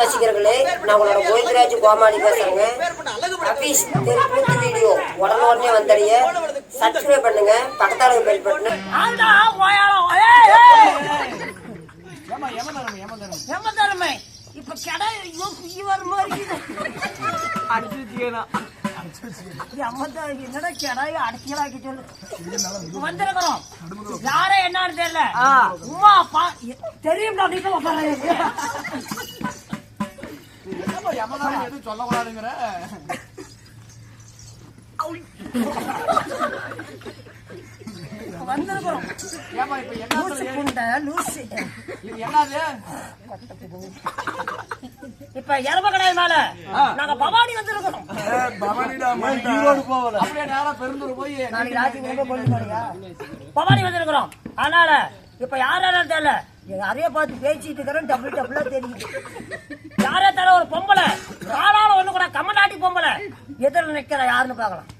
ரசிகர்களே நான் உங்களோட கோவிந்தராஜ் கோமாளி பேசுறேங்க. அபீஸ் தெருக்கூத்து வீடியோ. உடனே வந்தடைய. சப்ஸ்கிரைப் பண்ணுங்க பக்கத்தால பெல் பட்டன் ஆண்டா ஓயாளம் ஏய் ஏய். ஏமா ஏமா தரணும் ஏமா தரணும் எம்ம தரமே. இப்ப கடை ஐயோ குயி வர மாதிரி என்னடா கடாய் அடக்கியலாக்கி சொல்லு. வந்திருக்கிறோம். யாரே என்னன்னு தெரியல. உமா அப்பா தெரியும் தரணும் எதுவும் சொல்லக்கூடாதுங்கிற. வந்திருக்கிறோம் ஏமா இப்ப என்ன லூசு புண்டை லூசு. இது என்னது? இப்ப எரப கடாய் மேல நாங்க பவானி வந்திருக்கிறோம் அப்படியே நேரா பெருந்தூர் போய் நாளைக்கு ராத்திரி? பவானி வந்திருக்கிறோம். அதனால இப்ப யார் யாரும் தெரியல? யாரையோ பார்த்து பேசிட்டு இருக்கிறோம் டபுள் டபுளா தெரியுது. யாரே தர ஒரு பொம்பளை? காலால ஒண்ணு கூட கம்மநாட்டி பொம்பளை. எதிரில் நிக்கிற யாருன்னு பாக்கலாம்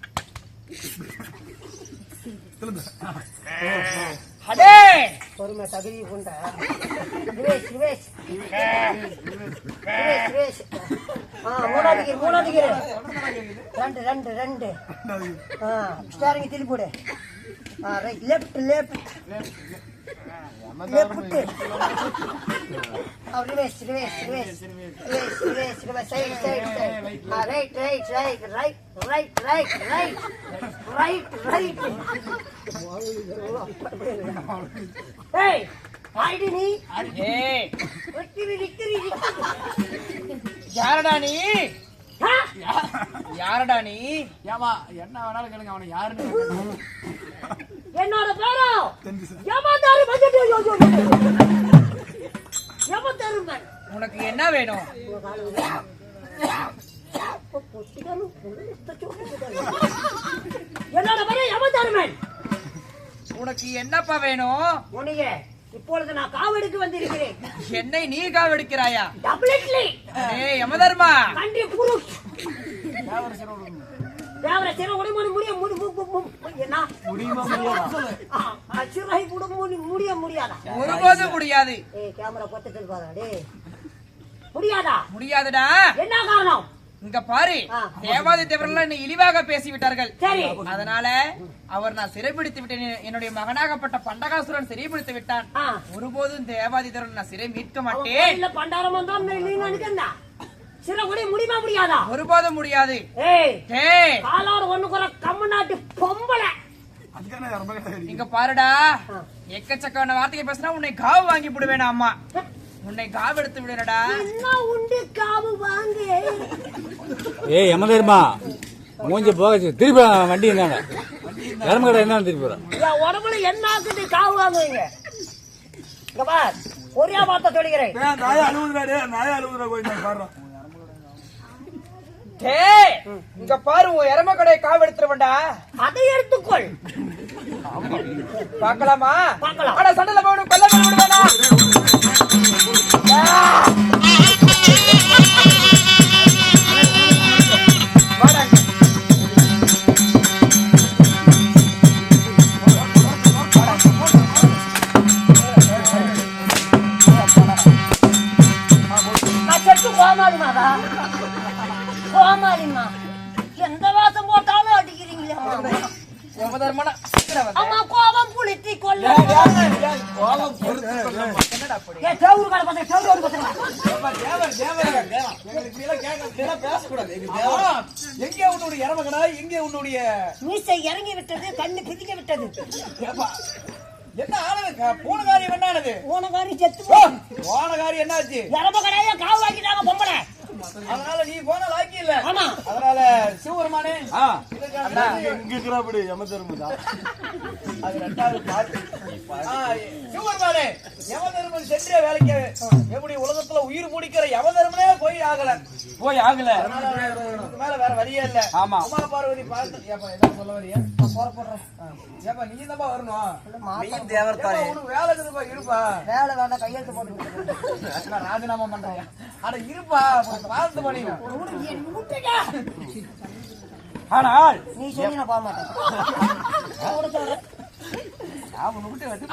அடே! பொறுமை தகுதி கொண்ட சுரேஷ் சுரேஷ் சுரேஷ் சுரேஷ் ஆ மூணாவது கீர் மூணாவது கீர் ரெண்டு ரெண்டு ரெண்டு. ஆ ஸ்டாரிங் திருப்பி போடு. ஆ ரைட் லெஃப்ட் லெஃப்ட் ஆ reverse reverse reverse reverse reverse reverse side side side right right right right right right right right right ஏய் ஆயிடு நீ ஏய் விக்கிரி விக்கிரி யாரடா நீ? யாரடா நீ? ஏமா என்ன வேணாலும் கேளுங்க அவனை யாருன்னு. என்னோட பேரோ? யமதருமன் உனக்கு என்ன வேணும்? என்னோட பேரோ யமதருமன் உனக்கு என்னப்பா வேணும்? உனைய இப்பொழுது நான் காவெடுக்க வந்திருக்கிறேன் என்னை நீ காவெடுக்கிறாயா? டபுள்ட்லி ஏய் யமதர்மா. கண்டி புருஷ் தேவர சிற உடைமணி முடிய முடி மு- சிறை கூட முடி- முடிய முடியாதா? ஒருபோதும் முடியாது. ஏய் கேமரா பத்துட்டு இருக்காதா டேய். முடியாதா? முடியாதுடா. என்ன காரணம்? இங்க பாரு. தேவாதி தேவர்கள் இழிவாக பேசி விட்டார்கள் சரி. அதனால அவர் நான் சிறைபிடித்து விட்டேன். என்னுடைய மகனாகப்பட்ட பண்டகாசுரன் சிறைபிடித்து விட்டான். ஒருபோதும் தேவாதி தேவர்கள் நான் சிறை மீட்க மாட்டேன். பண்டாரம் நினைக்கிறா சில கூட முடியுமா முடியாதா? ஒருபோதும் முடியாது. ஏய். ஏய் காலால ஒண்ணு குறை கம்ம நாட்டு பொம்பளை. இங்க பாருடா. எக்கச்சக்கான வார்த்தையை பேசினா உன்னை காவு வாங்கி அம்மா. உன்னை காவு எடுத்து விடுறடா உண்டு காவு வாங்க. ஏய் எமதர்மா மூஞ்சி போக திருப்பி வண்டி எரம கடை என்ன திருப்பி உடம்புல என்ன ஆக்குது காவு வாங்குவீங்க. இங்க பார் ஒரே வார்த்தை சொல்லிக்கிறேன். டேய் இங்க பாரு உன் எரம கடையை காவு எடுத்துருவண்டா அதை எடுத்துக்கொள். பார்க்கலாமா. ஆனா சண்டையில போய் சீக்கிரம் வந்து. அம்மா கோபம் புளித்தி கொல்ல என்னடா அப்படி? ஏ தேவூர் எங்களுக்கு இதெல்லாம் கேட்க-. எங்க தேவா, எங்க உன்னுடைய இறமகடா எங்க உன்னுடைய மீசை இறங்கி விட்டது கண்ணு பிதிக்க விட்டது. ஏப்பா, என்ன ஆனது? பூன காரியம் என்ன ஆனது? செத்து போன காரியம் என்னாச்சு? எரப கடையா காவு வாங்கிட்டாங்க பொம்பளை. அதனால நீ போன லாக்கி இல்ல ஆமா. அதனால சிவபெருமானே இங்க இருக்கிறாப்படி எமதர்மா அது ரெண்டாவது பாட்டு. சிவபெருமானே யமதர்மன் சென்றே வேலைக்கு எப்படி உலகத்துல உயிர் முடிக்கிற யமதர்மனே போய் ஆகல. போய் ஆகல. மேல வேற வழியே இல்ல. ஆமா. உமா பார்வதி பார்த்து ஏப்பா என்ன சொல்ல வரியா போற போடுறேன். ஏப்பா நீ தான் வரணும் ஏப்பா, உனக்கு வேலை இருக்குதுப்பா இருப்பா. வேலை வேண்டாம் கையெழுத்து போட்டு. நான் ராஜினாமா பண்றேன். அட இருப்பா வாழ்த்து ஆனால் நீ சொல்லி நான் போக மாட்டேன்.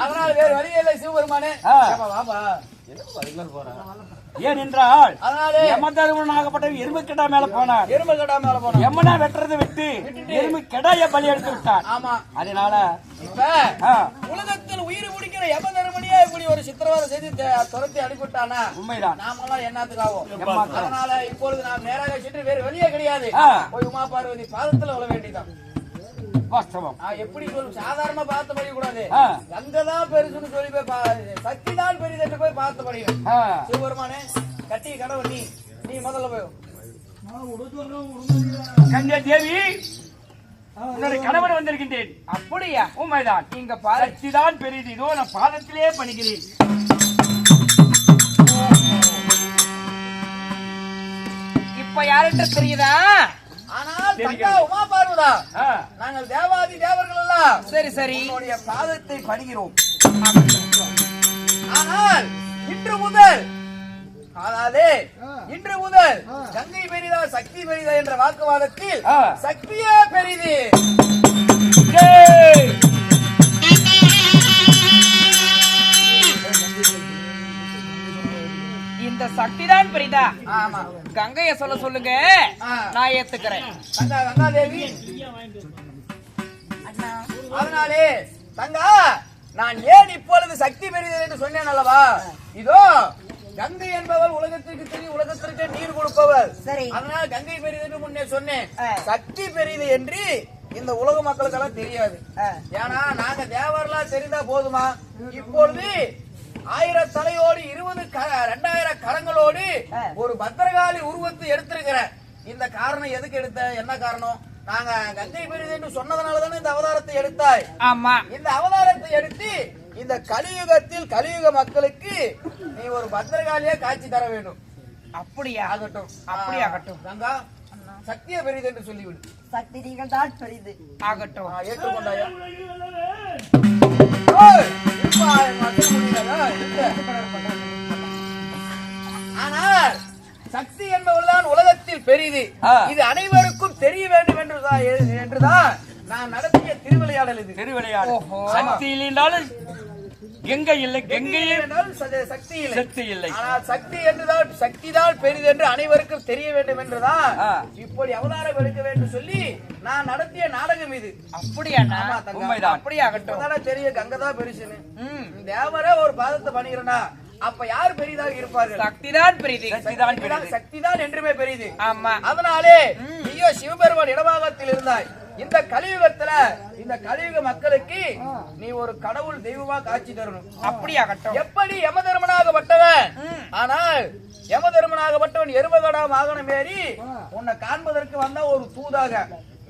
அதனால வேற வழியே இல்ல சிவபெருமானே. வாப்பா என்ன பதிலாக போறேன் ஏனென்றால் அதனாலே யமதர்மனாகப்பட்ட எருமை கிடா மேல போனார். எருமை கடா மேல போனோம் எம்மனா வெட்டுறதை விட்டு எருமை கிடாய பலி எடுத்து விட்டார். ஆமா. அதனால இப்ப உலகத்தில் உயிர் முடிக்கிற யம தர்மனியா இப்படி ஒரு சித்திரவதை செய்து த- துரத்தி அனுப்பிவிட்டானா உண்மைதான். நாமெல்லாம் என்னத்துக்காகும் எம்மாத்திரம். அதனால இப்பொழுது நாம் நேராக சென்று வேறு வெளியே கிடையாது. ஆ. போய் உமா பார்வதி பாதத்துல வாஸ்தவம். நான் எப்படி சொல்லும் சாதாரணமா பார்த்து படிக்க கூடாது. கங்கதான் பெருசுன்னு சொல்லி போய் பா- சக்தி தான் பெரிதென்று போய் பார்த்து படிக்கணும். சிவபெருமானே கட்டி கடவுள் நீ நீ முதல்ல போய் கங்கை தேவி உன்னுடைய கணவன் வந்திருக்கின்றேன். அப்படியா? உண்மைதான். இங்க பாரு. சக்தி தான் பெரியது. இதோ நான் பாதத்திலே பணிகிறேன். இப்ப யாருன்ற தெரியுதா? ஆனால் தங்கா உமா பார்வதா. நாங்கள் தேவாதி தேவர்கள் எல்லாம் சரி சரி. உன்னுடைய பாதத்தை பணிகிறோம். ஆனால் இன்று முதல் அதாவது இன்று முதல் கங்கை பெரிதா சக்தி பெரிதா என்ற வாக்குவாதத்தில். சக்தியே பெரிது! இந்த சக்தி தான் பெரிதா. ஆமா. கங்கைய சொல்ல சொல்லுங்க. நான் ஏத்துக்கிறேன். அதனாலே தங்கா நான் ஏன் இப்பொழுது சக்தி பெரிது என்று சொன்னேன் அல்லவா? இதோ கங்கை என்பவள் உலகத்திற்கு தெரியும் உலகத்திற்கு நீர் கொடுப்பவள் சரி. அதனால் கங்கை பெரிது என்று முன்னே சொன்னேன். சக்தி பெரிது என்று இந்த உலக மக்களுக்கெல்லாம் தெரியாது. ஏன்னா நாங்க தேவரெல்லாம் தெரிந்தா போதுமா? இப்பொழுது ஆயிரம் தலையோடு இருபது க- ரெண்டாயிரம் கரங்களோடு. ஒரு பத்திரகாளி உருவத்தை எடுத்திருக்கிறேன் இந்த காரணம் எதுக்கு எடுத்த? என்ன காரணம்? நாங்க கங்கை பெரிது என்று சொன்னதுனால தானே இந்த அவதாரத்தை எடுத்தாய். ஆமா. இந்த அவதாரத்தை எடுத்து இந்த கலியுகத்தில் கலியுக மக்களுக்கு நீ ஒரு பத்திரகாளியா காட்சி தர வேண்டும். அப்படியா ஆகட்டும் அப்படி ஆகட்டும். கங்கா சக்திய பெரிது என்று சொல்லிவிடு. சக்தி நீங்கள் தான் பெரிது. ஆகட்டும். ஏற்றுக்கொண்டாயா. ஆனால் சக்தி என்பவள்தான் உலகத்தில் பெரிது. இது அனைவருக்கும் தெரிய வேண்டும் என்றுதான் என்றுதான் நான் நடத்திய திருவிளையாடல் இது. திருவிளையாடு ஓஹோ. சக்தி இல்லைனாலும் கங்கை இல்லை கங்கையே சக்தி இல்லை. சக்தி இல்லை. சக்தி என்றுதான் சக்தி தான் பெரிது என்று அனைவருக்கும் தெரிய வேண்டும் என்றுதான். இப்படி அவதாரம் எடுக்க வேண்டும் சொல்லி நான் நடத்திய நாடகம் இது. அப்படியாண்ணா? ஆமா, தங்கம். உண்மைதான். அப்படி ஆகட்டும் இப்பதானே தெரியும் கங்கதான் பெருசுன்னு. தேவரே ஒரு பாதத்தை பண்ணிக்கிறனா அப்ப யார் பெரிதாக இருப்பார்கள்? சக்தி தான் பெரிது. சக்தி தான் பெரியது சக்தி தான் என்றுமே பெரிது. ஆமா. அதனாலே நீயோ சிவபெருமான் இடபாகத்தில் இருந்தாய். இந்த கலியுகத்துல இந்த கலியுக மக்களுக்கு நீ ஒரு கடவுள் தெய்வமா காட்சி தரணும். அப்படி ஆகட்டும் எப்படி யமதர்மனாகப்பட்டவன் ஆனால் யமதர்மனாகப்பட்டவன் எருமகடா வாகனம் ஏறி உன்னை காண்பதற்கு வந்தா ஒரு தூதாக.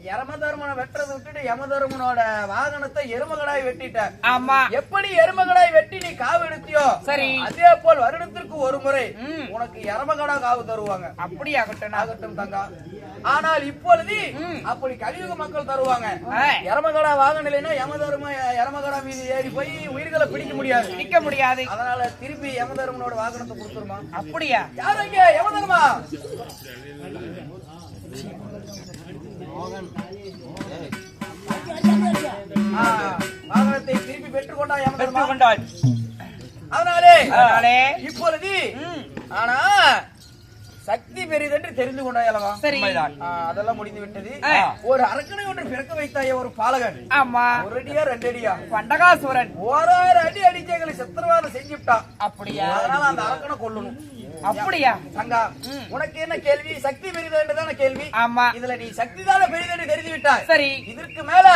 யமதர்மனை வெட்டுறதை விட்டுட்டு யமதர்மனோட வாகனத்தை எருமகடாய் வெட்டிட்ட ஆமா. எப்படி எருமகடாய் வெட்டி நீ காவு எடுத்தியோ சரி. அதே போல் வருடத்திற்கு ஒரு முறை. உனக்கு எருமகடா காவு தருவாங்க. அப்படி ஆகட்டும் ஆகட்டும் தங்கா. ஆனால் இப்பொழுது அப்படி கலியுக மக்கள் தருவாங்க. எரமகடா வாகனம் இல்லைன்னா யமதர்ம எரமகடா மீது ஏறி போய் உயிர்களை பிடிக்க முடியாது. நிக்க முடியாது. அதனால திருப்பி யமதர்மனோட வாகனத்தை கொடுத்துருமா? அப்படியா? யார் அங்க? யமதர்மா? வாகனத்தை திருப்பி பெற்றுக்கொண்டா யமதர்மா கொண்டாள் அதனாலே அதனாலே இப்பொழுது ஆனா சக்தி பெரிதென்று தெரிந்து கொண்டாய் அல்லவா? அதெல்லாம் முடிந்து விட்டது. ஒரு அரக்கனை ஒன்று பிறக்க வைத்தாய ஒரு பாலகன். ஆமா. ஒரு அடியா ரெண்டு அடியா? பண்டகாசுரன். ஓராறு அடி அடிச்சு எங்களை சித்திரவாதம் செஞ்சுட்டான் அப்படியா? அதனால அந்த அரக்கனை கொல்லணும். அப்படியா? தங்கா உனக்கு என்ன கேள்வி? சக்தி பெரிதென்று தானே கேள்வி? ஆமா. இதுல நீ சக்தி தானே பெரிதென்று தெரிந்து விட்டாய் சரி. இதற்கு மேல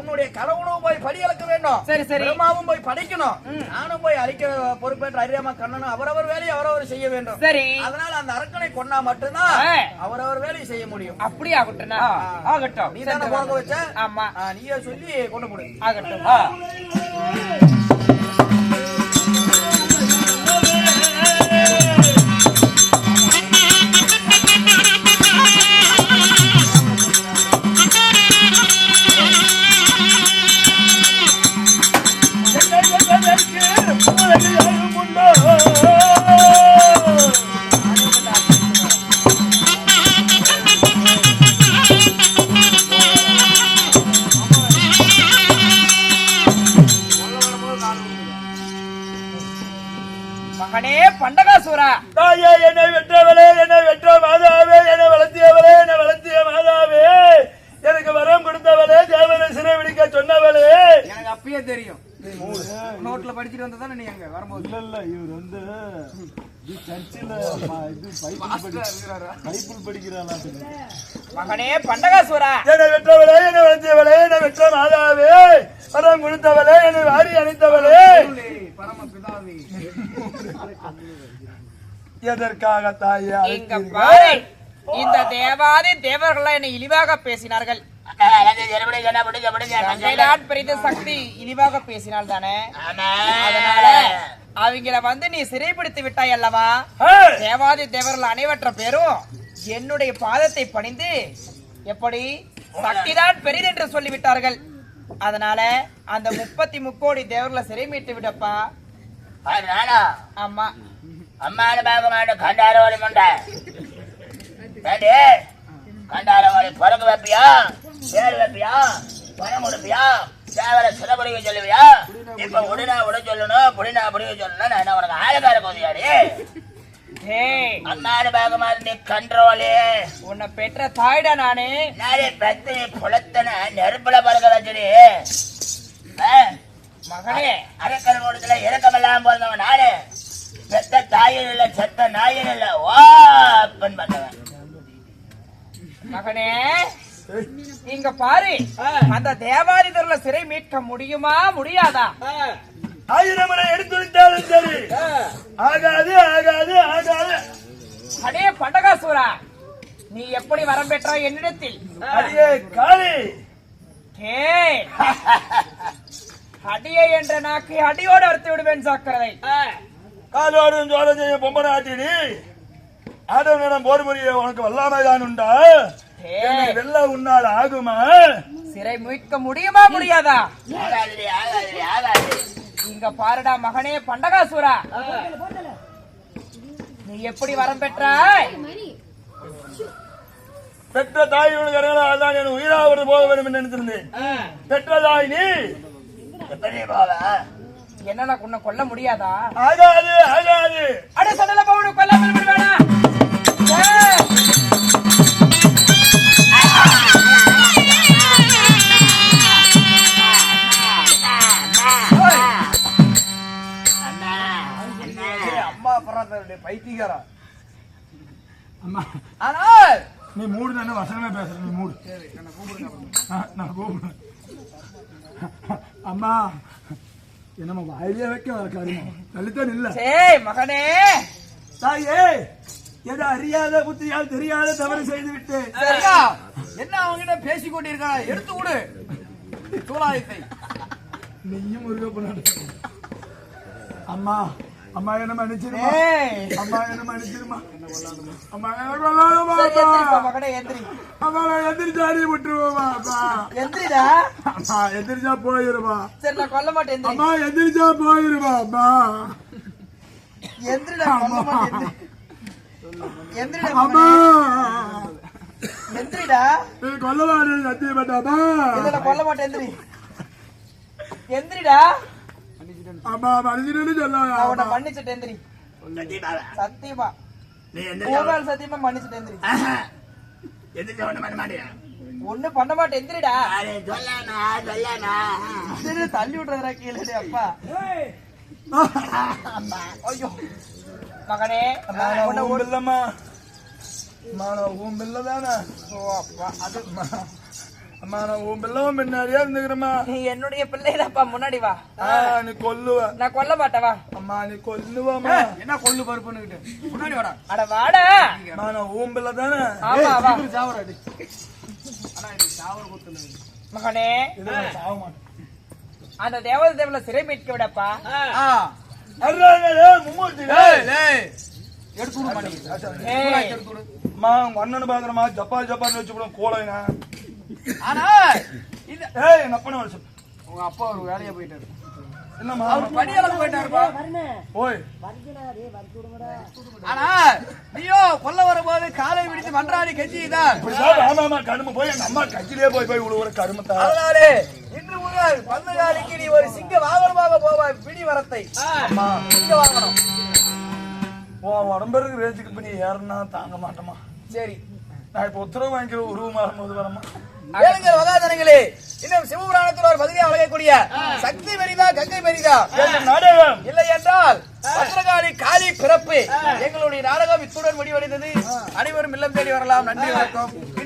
உன்னுடைய கணவனும் போய் படி அளக்க வேண்டும். சரி, சரி. பிரம்மாவும் போய் படிக்கணும். நானும் போய் அழிக்க பொறுப்பேற்ற அறியாம கண்ணனும் அவரவர் வேலையை அவரவர் செய்ய வேண்டும். சரி. அதனால அந்த அரக்கனை கொன்னா மட்டும்தான். அவரவர் வேலையை செய்ய முடியும். அப்படி ஆகட்டும்ண்ணா ஆ, ஆகட்டும். நீ தானே பிறக்க வச்ச? ஆமா. நீயே சொல்லி கொண்டு போடு ஆகட்டும். பைபிள் படிக்கிறான் மகனே பண்டகாசூரா என்னை வெற்றவளே என்னை வளர்த்தியவளே என்னை வெற்ற மாதாவே வரம் கொடுத்தவளே என்னை வாரி அணித்தவளே எதற்காக தாயே இங்க பாரு இந்த தேவாதி தேவர்கள் என்னை இழிவாக பேசினார்கள் சக்தி இழிவாக பேசினால் தானே அதனால அவங்கள வந்து நீ சிறைப்பிடித்து விட்டாய் அல்லவா? தேவாதி தேவர்கள் அனைவற்ற பேரும் என்னுடைய பாதத்தை பணிந்து எப்படி? சக்திதான் பெரிதென்று சொல்லிவிட்டார்கள். அதனால அந்த முப்பத்தி முக்கோடி தேவர்களை சிறை மீட்டு விடப்பா ஆமா. அம்மானு பார்க்க மாட்டேன் கண்டாரவாளி மண்டை கண்டாரவாளி பிறகு வைப்பியா? பேர் வைப்பியா? பணம் கொடுப்பியா? சேவலை சிறப்புடிக்க சொல்லுவியா? இப்ப உடனே உட சொல்லணும் புடினா புடிக்க சொல்லணும் நான் என்ன உனக்கு ஆளுக்கார போதியாடி? பார்க்க மாட்டேன் நீ கண்டரோலி உன்னை பெற்ற தாய்டா நானு. நாளை பத்து புலத்தன நெருப்புல பறக்க வச்சுடி மகனே. அரக்கல் கூடத்துல இறக்கமெல்லாம் பிறந்தவன் நானு. பெத்த தாயும் இல்ல செத்த நாயும் இல்ல. பண்ணவன் மகனே. இங்க பாரு அந்த தேவாரிதர்ல சிறை மீட்க முடியுமா முடியாதா? ஆயிரம் முறை எடுத்துவிட்டாலும் சரி. ஆகாது ஆகாது ஆகாது. அடே பண்டகாசூரா நீ எப்படி வரம் பெற்றாய் என்னிடத்தில்? அடியே காளி. டேய் அடியே என்ற நாக்கை அடியோடு அறுத்து விடுவேன் சாக்கிறதை காலோடும் ஜோட செய்ய பொம்பனை ஆட்டினி ஆடவனிடம் போர் புரிய உனக்கு வல்லாமைதான் உண்டா? என்னை வெல்ல உன்னால் ஆகுமா? சிறை மீட்க முடியுமா முடியாதா? இங்க பாருடா மகனே பண்டகாசூரா. நீ எப்படி வரம் பெற்றாய்? பெற்ற தாயோடு கரங்களால் தான் என் உயிராவது போக வேண்டும் என்று நினைத்திருந்தேன். பெற்ற தாய் நீ? என்ன உன்னை கொல்ல முடியாதா? ஆகாது ஆகாது. அட சடல பவுனு கொல்லாமல் விடுவேனா? பைத்தியகாரா அம்மா. ஆனால் நீ மூடு தானே வசனமே பேசுற நீ மூடு. நான் கூப்பிடுறேன் அம்மா என்னம்மா வாயிலே வைக்க காரியமா. தள்ளித்தான் இல்ல. ஏய் மகனே. தாயே எதை அறியாத புத்தியால் தெரியாத தவறு செய்து சரியா? என்ன அவங்கிட்ட பேசிக் கொண்டிருக்கா எடுத்து விடு. சூலாயத்தை நீயும் முருக பண்ணாடு அம்மா அம்மா என்ன மன்னிச்சிருமா அம்மா என்ன மன்னிச்சிருமா அம்மா என்ன அப்பா. எந்திரி அம்மா நான் விட்டுருவோமா அப்பா எந்திரிடா அம்மா எந்திரிச்சா போயிருமா சரி நான் கொல்ல மாட்டேன் அம்மா எந்திரிச்சா போயிருமா அம்மா எந்திரிடா கொல்ல மாட்டேன் எந்திரி. எந்திரிடா அம்மா. எந்திரிடா நீ கொல்ல மாட்டேன் சத்தியம் பண்ணாமா இல்ல கொல்ல மாட்டேன் எந்திரி எந்திரிடா அம்மா மனுஷனு சொல்லாத? மன்னிச்சுட்டு எந்திரி. சத்தியமா. ஒரு நாள் சத்தியமா மன்னிச்சுட்டு எந்திரி. ஒண்ணு பண்ண மாட்டியா? ஒண்ணு பண்ண மாட்டேன் எந்திரிடா. தள்ளி விடுறதுடா கீழே அப்பா. ஐயோ. மகனே உன்னை உன் நான் உன் தானே? ஓ, அப்பா. அது அம்மா நான் உன் பின்னாடியே இருந்துக்கிறேம்மா. நீ என்னுடைய பிள்ளைதாப்பா முன்னாடி வா. ஆ, நீ கொல்லுவ. நான் கொல்ல மாட்டேன் வா. அம்மா நீ கொல்லுவம்மா. என்ன கொல்லு பருப்புன்னு முன்னாடி வாடா. அட வாடா. அம்மா நான் உன் பிள்ளை தானே ஆமா வா. மகனே. சாக மாட்டேன் அந்த தேவத தேவல சிறை மீட்க விடப்பா. உங்க அண்ணனை பாக்குறமா ஜப்பான் ஜப்பான் வச்சு கூட கோலைனா ஆனா இது ஏய் எங்க அப்பனை வர சொல்லு உங்க அப்பா ஒரு வேலையா போயிட்டாரு. என்னம்மா? படியெல்லாம் போயிட்டாருப்பா. ஓய். ஆனா நீயோ கொல்ல வரும்போது காலை பிடித்து மன்றாடி கெஞ்சிதான் ஆமா ஆமா போய் எங்க அம்மா கையிலே போய் போய் விழுவுற கருமத்தா அதனாலே இன்று முதல் பந்தகாலிக்கு நீ ஒரு சிங்க வாகனமாக போவாய் பிடி வரத்தை. அம்மா சிங்க வாகனம். உன் உடம்பருக்கு ரேஞ்சுக்கு பண்ணி ஏறனா தாங்க மாட்டோமா சரி. நான் இப்ப உத்தரவு வாங்கிக்கிற உருவ மாறும்போது வரமா கேளுங்க மகாஜனங்களே இன்னும் சிவபுராணத்தில் ஒரு பகுதியை வழங்கக்கூடிய சக்தி பெரிதா கங்கை பெரிதா? நாடகம். இல்லை என்றால் பத்திரகாளி காளி பிறப்பு. எங்களுடைய நாடகம் இத்துடன் முடிவடைந்தது. அனைவரும் இல்லம் தேடி வரலாம். நன்றி வணக்கம்.